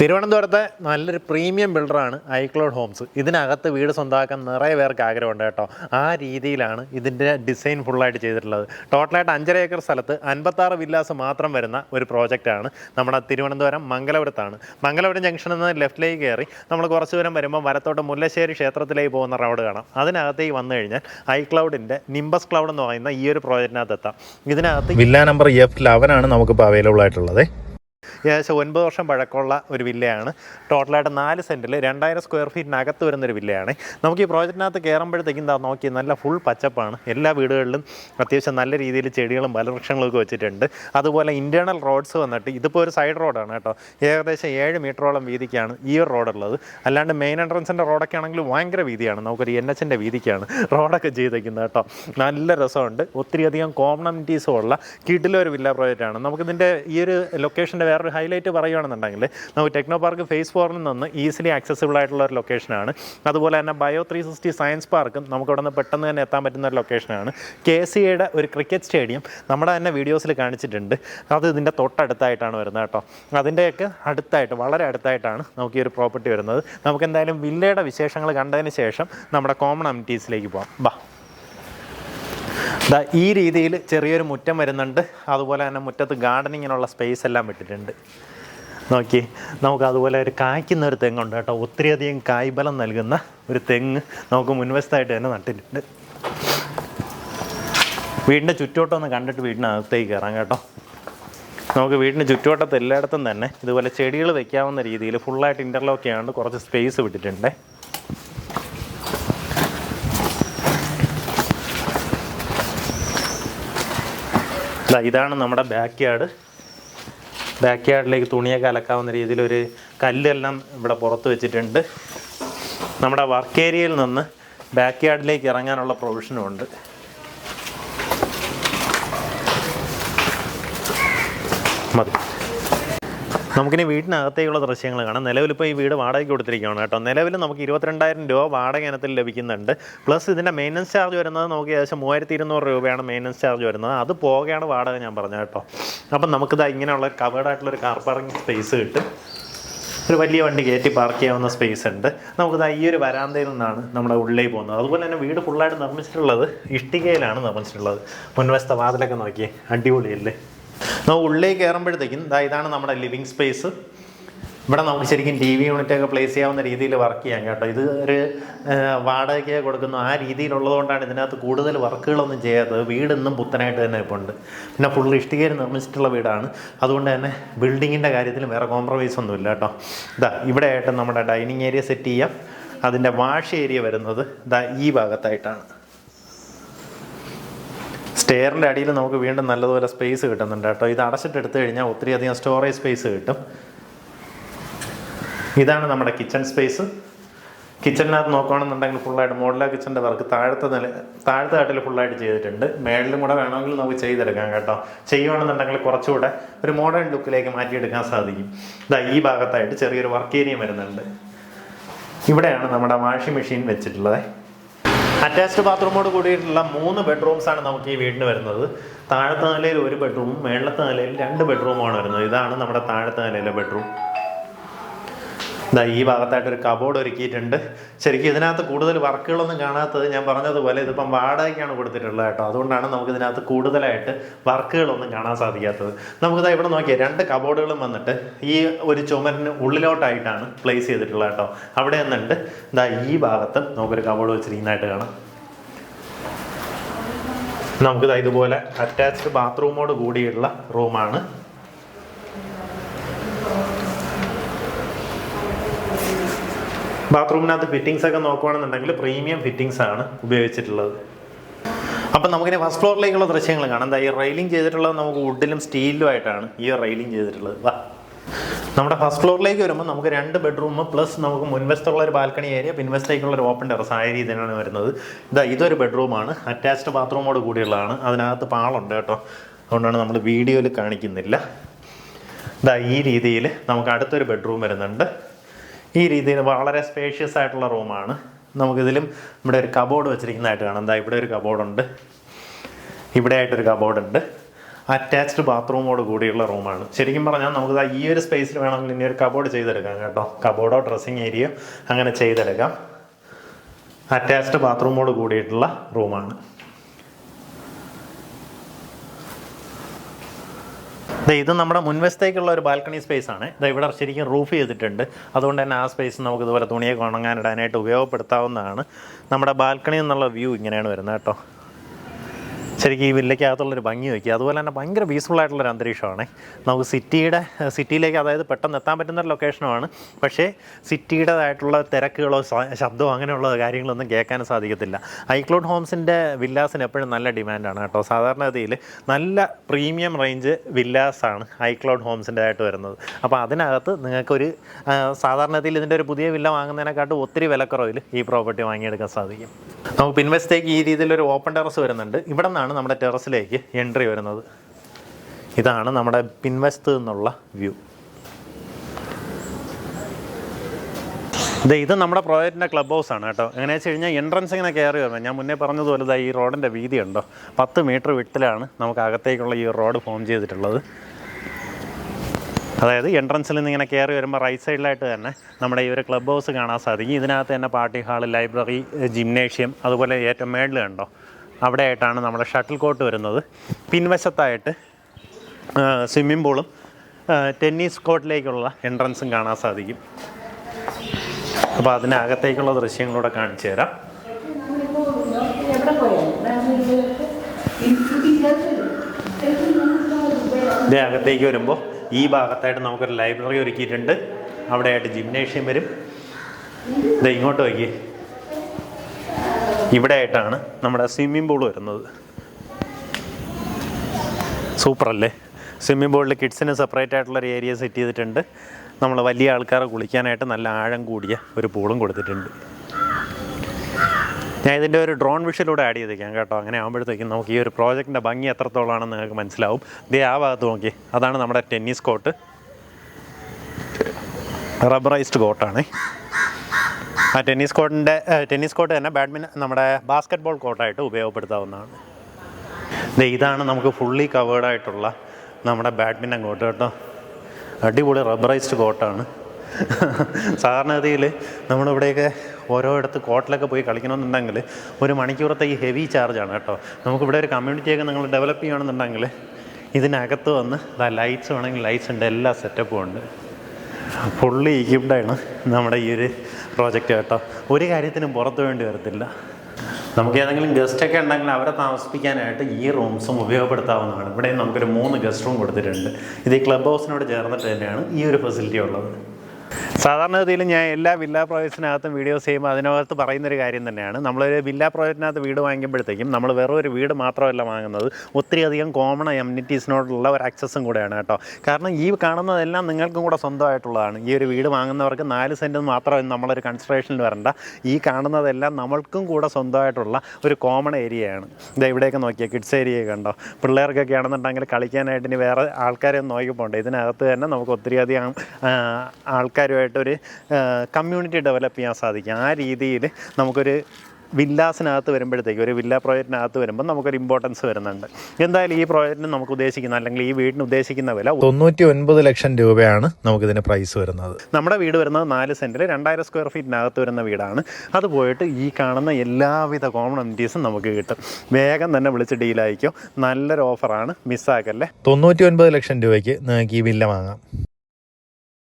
തിരുവനന്തപുരത്തെ നല്ലൊരു premium ബിൽഡറാണ് iCloud Holmes. ഇതിനകത്ത് വീട് സ്വന്തമാക്കാൻ നിറയെ പേർക്ക് ആഗ്രഹമുണ്ട് കേട്ടോ. ആ രീതിയിലാണ് ഇതിന്റെ ഡിസൈൻ ഫുള്ളായിട്ട് ചെയ്തിട്ടുള്ളത്. ടോട്ടലായിട്ട് അഞ്ചര ഏക്കർ സ്ഥലത്ത് അൻപത്താറ് വില്ലാസ് മാത്രം വരുന്ന ഒരു പ്രോജക്റ്റാണ് നമ്മുടെ തിരുവനന്തപുരം മംഗലപുരത്താണ്. മംഗലപുരം ജംഗ്ഷനിൽ നിന്ന് ലെഫ്റ്റിലേക്ക് കയറി നമ്മൾ കുറച്ച് ദൂരം വരുമ്പോൾ വരത്തോട്ട് മുല്ലശ്ശേരി ക്ഷേത്രത്തിലേക്ക് പോകുന്ന റോഡ് കാണാം. അതിനകത്തേക്ക് വന്നു കഴിഞ്ഞാൽ ഐക്ലൗഡിന്റെ നിംബസ് ക്ലൗഡ് എന്ന് പറയുന്ന ഈ ഒരു പ്രോജക്റ്റിനകത്ത് എത്താം. ഇതിനകത്ത് വില്ല നമ്പർ എഫ് ലെവനാണ് നമുക്കിപ്പോൾ അവൈലബിൾ ആയിട്ടുള്ളത്. ഏകദേശം ഒൻപത് വർഷം പഴക്കമുള്ള ഒരു വില്ലയാണ്. ടോട്ടലായിട്ട് നാല് സെന്റിൽ രണ്ടായിരം സ്ക്വയർ ഫീറ്റിനകത്ത് വരുന്നൊരു വില്ലയാണ്. നമുക്ക് ഈ പ്രോജക്റ്റിനകത്ത് കയറുമ്പോഴത്തേക്കും എന്താ നോക്കി നല്ല ഫുൾ പച്ചപ്പാണ്. എല്ലാ വീടുകളിലും അത്യാവശ്യം നല്ല രീതിയിൽ ചെടികളും ഫലവൃക്ഷങ്ങളും ഒക്കെ വെച്ചിട്ടുണ്ട്. അതുപോലെ ഇന്റേർണൽ റോഡ്സ് വന്നിട്ട് ഇതിപ്പോൾ ഒരു സൈഡ് റോഡാണ് കേട്ടോ. ഏകദേശം ഏഴ് മീറ്ററോളം വീതിക്കാണ് ഈ ഒരു റോഡുള്ളത്. അല്ലാണ്ട് മെയിൻ എൻട്രൻസിന്റെ റോഡൊക്കെ ആണെങ്കിൽ ഭയങ്കര വീതിയാണ്. നമുക്കൊരു എൻ എച്ചിന്റെ വീതിക്കാണ് റോഡൊക്കെ ചെയ്തേക്കുന്നത് കേട്ടോ. നല്ല രസമുണ്ട്. ഒത്തിരിയധികം കോമണിറ്റീസും ഉള്ള കിഡിലൊരു വില്ല പ്രോജക്റ്റാണ് നമുക്കിതിന്റെ ഈ ഒരു ലൊക്കേഷന്റെ വേറൊരു ഹൈലൈറ്റ് പറയുകയാണെന്നുണ്ടെങ്കിൽ നമുക്ക് ടെക്നോ പാർക്ക് ഫേസ് ഫോറിൽ നിന്ന് ഈസിലി ആക്സസിബിൾ ആയിട്ടുള്ള ഒരു ലൊക്കേഷനാണ് അതുപോലെ തന്നെ ബയോ ത്രീ സിക്സ്റ്റി സയൻസ് പാർക്കും നമുക്ക് അവിടെ നിന്ന് പെട്ടെന്ന് തന്നെ എത്താൻ പറ്റുന്ന ഒരു ലൊക്കേഷനാണ് കെ സി എയുടെ ഒരു ക്രിക്കറ്റ് സ്റ്റേഡിയം നമ്മുടെ തന്നെ വീഡിയോസിൽ കാണിച്ചിട്ടുണ്ട്. അത് ഇതിന്റെ തൊട്ടടുത്തായിട്ടാണ് വരുന്നത് കേട്ടോ. അതിന്റെയൊക്കെ അടുത്തായിട്ട് വളരെ അടുത്തായിട്ടാണ് നമുക്ക് ഈ ഒരു പ്രോപ്പർട്ടി വരുന്നത്. നമുക്ക് എന്തായാലും വില്ലയുടെ വിശേഷങ്ങൾ കണ്ടതിന് ശേഷം നമ്മുടെ കോമൺ അമിറ്റീസിലേക്ക് പോകാം ബാ. ദാ ഈ രീതിയിൽ ചെറിയൊരു മുറ്റം വരുന്നുണ്ട്. അതുപോലെ തന്നെ മുറ്റത്ത് ഗാർഡനിങ്ങിനുള്ള സ്പേസ് എല്ലാം വിട്ടിട്ടുണ്ട് നോക്കി നമുക്ക് അതുപോലെ ഒരു കായ്ക്കുന്ന ഒരു തെങ്ങുണ്ട് കേട്ടോ. ഒത്തിരിയധികം കായ്ബലം നൽകുന്ന ഒരു തെങ്ങ് നമുക്ക് മുൻവശത്തായിട്ട് തന്നെ നട്ടിട്ടുണ്ട്. വീടിന്റെ ചുറ്റുവട്ടം കണ്ടിട്ട് വീടിനകത്തേക്ക് കയറാം കേട്ടോ. നമുക്ക് വീടിന് ചുറ്റുവട്ടത്ത് എല്ലായിടത്തും തന്നെ ഇതുപോലെ ചെടികൾ വെക്കാവുന്ന രീതിയിൽ ഫുള്ളായിട്ട് ഇന്റർലോക്ക് ചെയ്യാണ്ട് കുറച്ച് സ്പേസ് വിട്ടിട്ടുണ്ട്. ഇതാണ് നമ്മുടെ ബാക്ക് യാർഡ് ബാക്ക് യാർഡിലേക്ക് തുണിയൊക്കെ അലക്കാവുന്ന രീതിയിലൊരു കല്ലെല്ലാം ഇവിടെ പുറത്ത് വെച്ചിട്ടുണ്ട്. നമ്മുടെ വർക്ക് ഏരിയയിൽ നിന്ന് ബാക്ക് യാർഡിലേക്ക് ഇറങ്ങാനുള്ള പ്രൊവിഷനും ഉണ്ട്. മതി. നമുക്കിനി വീടിനകത്തേക്കുള്ള ദൃശ്യങ്ങൾ കാണാം. നിലവിലിപ്പോൾ ഈ വീട് വാടകയ്ക്ക് കൊടുത്തിരിക്കുകയാണ് കേട്ടോ. നിലവിൽ നമുക്ക് ഇരുപത്തിരണ്ടായിരം രൂപ വാടക ഇനത്തിൽ ലഭിക്കുന്നുണ്ട്. പ്ലസ് ഇതിന്റെ മെയിന്റനൻസ് ചാർജ് വരുന്നത് നമുക്ക് ഏകദേശം മൂവായിരത്തി ഇരുന്നൂറ് രൂപയാണ് മെയിന്റനൻസ് ചാർജ് വരുന്നത്. അത് പോകെയാണ് വാടക ഞാൻ പറഞ്ഞത് കേട്ടോ. അപ്പം നമുക്കിത് ഇങ്ങനെയുള്ള കവേർഡ് ആയിട്ടുള്ളൊരു കാർ പാർക്കിംഗ് സ്പേസ് കിട്ടും. ഒരു വലിയ വണ്ടി കയറ്റി പാർക്ക് ചെയ്യാവുന്ന സ്പേസ് ഉണ്ട്. നമുക്കിത് ഈ ഒരു വരാന്തയിൽ നിന്നാണ് നമ്മുടെ ഉള്ളിലേക്ക് പോകുന്നത്. അതുപോലെ തന്നെ വീട് ഫുള്ളായിട്ട് നിർമ്മിച്ചിട്ടുള്ളത് ഇഷ്ടികയിലാണ് നിർമ്മിച്ചിട്ടുള്ളത്. മുൻവശത്തെ വാതിലൊക്കെ നോക്കിയേ അടിപൊളിയല്ലേ നമുക്ക് ഉള്ളിലേക്ക് കയറുമ്പോഴത്തേക്കും ഇതാണ് നമ്മുടെ ലിവിങ് സ്പേസ് ഇവിടെ നമുക്ക് ശരിക്കും ടി വി യൂണിറ്റൊക്കെ പ്ലേസ് ചെയ്യാവുന്ന രീതിയിൽ വർക്ക് ചെയ്യാം കേട്ടോ. ഇത് ഒരു വാടകയ്ക്ക് കൊടുക്കുന്നു. ആ രീതിയിലുള്ളതുകൊണ്ടാണ് ഇതിനകത്ത് കൂടുതൽ വർക്കുകളൊന്നും ചെയ്യാത്തത്. വീട് ഇന്നും പുത്തനായിട്ട് തന്നെ ഇപ്പോൾ ഉണ്ട് പിന്നെ ഫുൾ ഇഷ്ടികയിൽ നിർമ്മിച്ചിട്ടുള്ള വീടാണ്. അതുകൊണ്ട് തന്നെ ബിൽഡിങ്ങിന്റെ കാര്യത്തിൽ വേറെ കോംപ്രമൈസ് ഒന്നുമില്ല കേട്ടോ. ഇതാ ഇവിടെ ആയിട്ട് നമ്മുടെ ഡൈനിങ് ഏരിയ സെറ്റ് ചെയ്യാം. അതിന്റെ വാഷ് ഏരിയ വരുന്നത് ഇതാ ഈ ഭാഗത്തായിട്ടാണ്. സ്റ്റെയറിന്റെ അടിയിൽ നമുക്ക് വീണ്ടും നല്ലതുപോലെ സ്പേസ് കിട്ടുന്നുണ്ട് കേട്ടോ. ഇത് അടച്ചിട്ട് എടുത്തു കഴിഞ്ഞാൽ ഒത്തിരി അധികം സ്റ്റോറേജ് സ്പേസ് കിട്ടും. ഇതാണ് നമ്മുടെ കിച്ചൺ സ്പേസ് കിച്ചണിനകത്ത് നോക്കുകയാണെന്നുണ്ടെങ്കിൽ ഫുള്ളായിട്ട് മോഡലാ കിച്ചന്റെ വർക്ക് താഴത്തെ നില താഴത്തെ തട്ടിൽ ഫുള്ളായിട്ട് ചെയ്തിട്ടുണ്ട്. മേളിലും കൂടെ വേണമെങ്കിൽ നമുക്ക് ചെയ്തെടുക്കാം കേട്ടോ. ചെയ്യുകയാണെന്നുണ്ടെങ്കിൽ കുറച്ചുകൂടെ ഒരു മോഡേൺ ലുക്കിലേക്ക് മാറ്റിയെടുക്കാൻ സാധിക്കും. ഇതാ ഈ ഭാഗത്തായിട്ട് ചെറിയൊരു വർക്ക് ഏരിയ വരുന്നുണ്ട്. ഇവിടെയാണ് നമ്മുടെ വാഷിംഗ് മെഷീൻ വെച്ചിട്ടുള്ളത്. അറ്റാച്ച്ഡ് ബാത്റൂമോട് കൂടിയിട്ടുള്ള മൂന്ന് ബെഡ്റൂംസ് ആണ് നമുക്ക് ഈ വീടിന് വരുന്നത്. താഴത്തെ നിലയിൽ ഒരു ബെഡ്റൂമും മേളത്തെ നിലയിൽ രണ്ട് ബെഡ്റൂമാണ് വരുന്നത്. ഇതാണ് നമ്മുടെ താഴത്തെ നിലയിലെ ബെഡ്റൂം ഇതാ ഈ ഭാഗത്തായിട്ട് ഒരു കബോർഡ് ഒരുക്കിയിട്ടുണ്ട്. ശരിക്കും ഇതിനകത്ത് കൂടുതൽ വർക്കുകളൊന്നും കാണാത്തത് ഞാൻ പറഞ്ഞതുപോലെ ഇതിപ്പം വാടകയ്ക്കാണ് കൊടുത്തിട്ടുള്ളത് കേട്ടോ. അതുകൊണ്ടാണ് നമുക്ക് ഇതിനകത്ത് കൂടുതലായിട്ട് വർക്കുകളൊന്നും കാണാൻ സാധിക്കാത്തത്. നമുക്കിതാ ഇവിടെ നോക്കിയാൽ രണ്ട് കബോർഡുകളും വന്നിട്ട് ഈ ഒരു ചുമരിന് ഉള്ളിലോട്ടായിട്ടാണ് പ്ലേസ് ചെയ്തിട്ടുള്ളത് കേട്ടോ. അവിടെ നിന്നുണ്ട്. ഇതാ ഈ ഭാഗത്ത് നമുക്കൊരു കബോർഡ് വെച്ചിരിക്കുന്നതായിട്ട് കാണാം. നമുക്കിതാ ഇതുപോലെ അറ്റാച്ച്ഡ് ബാത്റൂമോട് കൂടിയുള്ള റൂമാണ് ബാത്റൂമിനകത്ത് ഫിറ്റിങ്സ് ഒക്കെ നോക്കുകയാണെന്നുണ്ടെങ്കിൽ പ്രീമിയം ഫിറ്റിങ്സ് ആണ് ഉപയോഗിച്ചിട്ടുള്ളത്. അപ്പം നമുക്കിനി ഫസ്റ്റ് ഫ്ലോറിലേക്കുള്ള ദൃശ്യങ്ങൾ കാണാം. എന്താ ഈ റെയിലിംഗ് ചെയ്തിട്ടുള്ളത് നമുക്ക് വുഡിലും സ്റ്റീലിലും ആയിട്ടാണ് ഈ റെയിലിംഗ് ചെയ്തിട്ടുള്ളത്. വാ. നമ്മുടെ ഫസ്റ്റ് ഫ്ലോറിലേക്ക് വരുമ്പോൾ നമുക്ക് രണ്ട് ബെഡ്റൂം പ്ലസ് നമുക്ക് മുൻവശത്തുള്ള ഒരു ബാൽക്കണി ഏരിയ പിൻവശത്തേക്കുള്ള ഒരു ഓപ്പൺ ടെറസ് ആ രീതിയിലാണ് വരുന്നത്. ഇതാ ഇതൊരു ബെഡ്റൂമാണ് അറ്റാച്ച്ഡ് ബാത്റൂമോട് കൂടിയുള്ളതാണ്. അതിനകത്ത് പാളുണ്ട് കേട്ടോ. അതുകൊണ്ടാണ് നമ്മൾ വീഡിയോയിൽ കാണിക്കുന്നില്ല. ഇതാ ഈ രീതിയിൽ നമുക്ക് അടുത്തൊരു ബെഡ്റൂം വരുന്നുണ്ട്. ഈ രീതിയിൽ വളരെ സ്പേഷ്യസ് ആയിട്ടുള്ള റൂമാണ് നമുക്കിതിലും ഇവിടെ ഒരു കബോർഡ് വെച്ചിരിക്കുന്നതായിട്ട് കാണാം. എന്താ ഇവിടെ ഒരു കബോർഡുണ്ട് ഇവിടെ ആയിട്ടൊരു കബോർഡ് ഉണ്ട്. അറ്റാച്ച്ഡ് ബാത്റൂമോട് കൂടിയുള്ള റൂമാണ് ശരിക്കും പറഞ്ഞാൽ നമുക്ക് ഈ ഒരു സ്പേസിൽ വേണമെങ്കിൽ ഇനി ഒരു കബോർഡ് ചെയ്തെടുക്കാം കേട്ടോ. കബോർഡോ ഡ്രസ്സിങ് ഏരിയയോ അങ്ങനെ ചെയ്തെടുക്കാം. അറ്റാച്ച്ഡ് ബാത്റൂമോട് കൂടിയിട്ടുള്ള റൂമാണ് ഇത് നമ്മുടെ മുൻവശത്തേക്കുള്ള ഒരു ബാൽക്കണി സ്പേസ് ആണ്. ഇത് ഇവിടെ ശരിക്കും റൂഫ് ചെയ്തിട്ടുണ്ട്. അതുകൊണ്ട് തന്നെ ആ സ്പേസ് നമുക്ക് ഇതുപോലെ തുണിയൊക്കെ ഉണങ്ങാനിടാനായിട്ട് ഉപയോഗപ്പെടുത്താവുന്നതാണ്. നമ്മുടെ ബാൽക്കണി എന്നുള്ള വ്യൂ ഇങ്ങനെയാണ് വരുന്നത് കേട്ടോ. ശരിക്കും ഈ വില്ലയ്ക്കകത്തുള്ളൊരു ഭംഗി നോക്കി. അതുപോലെ തന്നെ ഭയങ്കര പീസ്ഫുൾ ആയിട്ടുള്ളൊരു അന്തരീക്ഷമാണ്. നമുക്ക് സിറ്റിയുടെ സിറ്റിയിലേക്ക് അതായത് പെട്ടെന്ന് എത്താൻ പറ്റുന്ന ഒരു ലൊക്കേഷനുമാണ് പക്ഷേ സിറ്റിയുടേതായിട്ടുള്ള തിരക്കുകളോ ശബ്ദമോ അങ്ങനെയുള്ള കാര്യങ്ങളൊന്നും കേൾക്കാൻ സാധിക്കത്തില്ല. ഐക്ലോഡ് ഹോംസിന്റെ വില്ലാസിന് എപ്പോഴും നല്ല ഡിമാൻഡാണ് കേട്ടോ. സാധാരണഗതിയിൽ നല്ല പ്രീമിയം റേഞ്ച് വില്ലാസാണ് ഐക്ലോഡ് ഹോംസിന്റെ ആയിട്ട് വരുന്നത്. അപ്പോൾ അതിനകത്ത് നിങ്ങൾക്കൊരു സാധാരണ സാധാരണഗതിയിൽ ഇതിന്റെ ഒരു പുതിയ വില്ല വാങ്ങുന്നതിനെക്കാട്ടും ഒത്തിരി വിലക്കുറവിൽ ഈ പ്രോപ്പർട്ടി വാങ്ങിയെടുക്കാൻ സാധിക്കും. നമുക്ക് പിൻവശത്തേക്ക് ഈ രീതിയിലൊരു ഓപ്പൺ ടെറസ് വരുന്നുണ്ട്. ഇവിടെ നിന്നാണ് നമ്മുടെ ടെറസിലേക്ക് എൻട്രി വരുന്നത്. ഇതാണ് നമ്മുടെ പിൻവശത്ത് നിന്നുള്ള വ്യൂ. ഇത് നമ്മുടെ പ്രോജക്റ്റിന്റെ ക്ലബ് ഹൗസ് ആണ് കേട്ടോ. എങ്ങനെയാ വെച്ച് കഴിഞ്ഞാൽ എൻട്രൻസ് ഇങ്ങനെ കയറി വരുന്നത് ഞാൻ മുന്നേ പറഞ്ഞതുപോലെ ഈ റോഡിന്റെ വീതി ഉണ്ടോ? പത്ത് മീറ്റർ വിട്ടിലാണ് നമുക്ക് അകത്തേക്കുള്ള ഈ റോഡ് ഫോം ചെയ്തിട്ടുള്ളത്. അതായത് എൻട്രൻസിൽ നിന്ന് ഇങ്ങനെ കയറി വരുമ്പോൾ റൈറ്റ് സൈഡിലായിട്ട് തന്നെ നമ്മുടെ ഈ ഒരു ക്ലബ് ഹൗസ് കാണാൻ സാധിക്കും. ഇതിനകത്ത് തന്നെ പാർട്ടി ഹാൾ ലൈബ്രറി ജിംനേഷ്യം അതുപോലെ ഏറ്റവും മേളിൽ അവിടെ ആയിട്ടാണ് നമ്മുടെ ഷട്ടിൽ കോർട്ട് വരുന്നത്. പിൻവശത്തായിട്ട് സ്വിമ്മിംഗ് പൂളും ടെന്നീസ് കോർട്ടിലേക്കുള്ള എൻട്രൻസും കാണാൻ സാധിക്കും. അപ്പോൾ അതിനകത്തേക്കുള്ള ദൃശ്യങ്ങളൂടെ കാണിച്ചു തരാം. ഇതിന്റെ അകത്തേക്ക് വരുമ്പോൾ ഈ ഭാഗത്തായിട്ട് നമുക്കൊരു ലൈബ്രറി ഒരുക്കിയിട്ടുണ്ട്. അവിടെയായിട്ട് ജിംനേഷ്യം വരും. ഇത് ഇങ്ങോട്ട് വയ്ക്കി ഇവിടെ ആയിട്ടാണ് നമ്മുടെ സ്വിമ്മിംഗ് പൂൾ വരുന്നത്. സൂപ്പർ അല്ലേ സ്വിമ്മിംഗ് പൂളിൽ കിഡ്സിന് സെപ്പറേറ്റ് ആയിട്ടുള്ള ഒരു ഏരിയ സെറ്റ് ചെയ്തിട്ടുണ്ട്. നമ്മൾ വലിയ ആൾക്കാരെ കുളിക്കാനായിട്ട് നല്ല ആഴം കൂടിയ ഒരു പൂളും കൊടുത്തിട്ടുണ്ട്. ഞാൻ ഇതിന്റെ ഒരു ഡ്രോൺ വിഷയിലൂടെ ആഡ് ചെയ്തേക്കാം കേട്ടോ. അങ്ങനെ ആകുമ്പോഴത്തേക്കും നമുക്ക് ഈ ഒരു പ്രോജക്റ്റിന്റെ ഭംഗി എത്രത്തോളമാണെന്ന് നിങ്ങൾക്ക് മനസ്സിലാവും. ദേ ആ ഭാഗത്ത് നോക്കി അതാണ് നമ്മുടെ ടെന്നീസ് കോർട്ട് റബ്ബറൈസ്ഡ് കോർട്ടാണ് ആ ടെന്നീസ് കോർട്ടിന്റെ ടെന്നീസ് കോർട്ട് തന്നെ ബാഡ്മിന്റൺ നമ്മുടെ ബാസ്ക്കറ്റ് ബോൾ കോർട്ടായിട്ട് ഉപയോഗപ്പെടുത്താവുന്നതാണ്. ഇതാണ് നമുക്ക് ഫുള്ളി കവേർഡായിട്ടുള്ള നമ്മുടെ ബാഡ്മിന്റൺ കോർട്ട് കേട്ടോ. അടിപൊളി റബ്ബറൈസ്ഡ് കോർട്ടാണ്. സാധാരണഗതിയിൽ നമ്മളിവിടെയൊക്കെ ഓരോയിടത്ത് കോട്ടിലൊക്കെ പോയി കളിക്കണമെന്നുണ്ടെങ്കിൽ ഒരു മണിക്കൂറത്തെ ഈ ഹെവി ചാർജാണ് കേട്ടോ. നമുക്കിവിടെ ഒരു കമ്മ്യൂണിറ്റിയൊക്കെ നിങ്ങൾ ഡെവലപ്പ് ചെയ്യണമെന്നുണ്ടെങ്കിൽ ഇതിനകത്ത് വന്ന് ലൈറ്റ്സ് വേണമെങ്കിൽ ലൈറ്റ്സ് ഉണ്ട് എല്ലാ സെറ്റപ്പും ഉണ്ട്. ഫുള്ളി ഇക്വിപ്ഡാണ് നമ്മുടെ ഈ ഒരു പ്രോജക്റ്റ് കേട്ടോ. ഒരു കാര്യത്തിനും പുറത്തു വേണ്ടി വരത്തില്ല. നമുക്ക് ഏതെങ്കിലും ഗസ്റ്റൊക്കെ ഉണ്ടെങ്കിൽ അവരെ താമസിപ്പിക്കാനായിട്ട് ഈ റൂംസും ഉപയോഗപ്പെടുത്താവുന്നതാണ്. ഇവിടെ നമുക്കൊരു മൂന്ന് ഗസ്റ്റ് റൂം കൊടുത്തിട്ടുണ്ട്. ഇത് ഈ ക്ലബ് ഹൗസിനോട് ചേർന്നിട്ട് തന്നെയാണ് ഈ ഒരു ഫെസിലിറ്റി ഉള്ളത്. സാധാരണഗതിയിൽ ഞാൻ എല്ലാ വില്ലാ പ്രോജക്ട്സിനകത്തും വീഡിയോസ് ചെയ്യുമ്പോൾ അതിനകത്ത് പറയുന്നൊരു കാര്യം തന്നെയാണ്. നമ്മളൊരു വില്ലാ പ്രോജക്റ്റിനകത്ത് വീട് വാങ്ങിക്കുമ്പോഴത്തേക്കും നമ്മൾ വെറും ഒരു വീട് മാത്രമല്ല വാങ്ങുന്നത്. ഒത്തിരി അധികം കോമൺ എമ്യൂണിറ്റീസിനോടുള്ള ഒരു ആക്സസും കൂടെയാണ് കേട്ടോ. കാരണം ഈ കാണുന്നതെല്ലാം നിങ്ങൾക്കും കൂടെ സ്വന്തമായിട്ടുള്ളതാണ്. ഈ ഒരു വീട് വാങ്ങുന്നവർക്ക് നാല് സെന്റ് മാത്രം നമ്മളൊരു കൺസിഡറേഷനിൽ വരണ്ട. ഈ കാണുന്നതെല്ലാം നമ്മൾക്കും കൂടെ സ്വന്തമായിട്ടുള്ള ഒരു കോമൺ ഏരിയയാണ് ഇത് ഇവിടെയൊക്കെ നോക്കിയാൽ കിഡ്സ് ഏരിയ കണ്ടോ? പിള്ളേർക്കൊക്കെ ആണെന്നുണ്ടെങ്കിൽ കളിക്കാനായിട്ട് ഇനി വേറെ ആൾക്കാരെ ഒന്നും നോക്കി പോകണ്ട ഇതിനകത്ത് തന്നെ നമുക്ക് ഒത്തിരി അധികം ആൾക്കാരുമായിട്ടൊരു കമ്മ്യൂണിറ്റി ഡെവലപ്പ് ചെയ്യാൻ സാധിക്കും. ആ രീതിയിൽ നമുക്കൊരു വില്ലാസിനകത്ത് വരുമ്പോഴത്തേക്ക് ഒരു വില്ല പ്രോജക്റ്റിനകത്ത് വരുമ്പോൾ നമുക്കൊരു ഇമ്പോർട്ടൻസ് വരുന്നുണ്ട്. എന്തായാലും ഈ പ്രോജക്റ്റിന് നമുക്ക് ഉദ്ദേശിക്കുന്ന അല്ലെങ്കിൽ ഈ വീടിന് ഉദ്ദേശിക്കുന്ന വില തൊണ്ണൂറ്റി ഒൻപത് ലക്ഷം രൂപയാണ് നമുക്കിതിന് പ്രൈസ് വരുന്നത്. നമ്മുടെ വീട് വരുന്നത് നാല് സെന്റിൽ രണ്ടായിരം സ്ക്വയർ ഫീറ്റിനകത്ത് വരുന്ന വീടാണ്. അത് പോയിട്ട് ഈ കാണുന്ന എല്ലാവിധ കോമൺ അമിറ്റീസും നമുക്ക് കിട്ടും. വേഗം തന്നെ വിളിച്ച് ഡീലായിക്കോ നല്ലൊരു ഓഫറാണ് മിസ്സാക്കല്ലേ തൊണ്ണൂറ്റി ഒൻപത് ലക്ഷം രൂപയ്ക്ക് നിങ്ങൾക്ക് ഈ വില്ല വാങ്ങാം.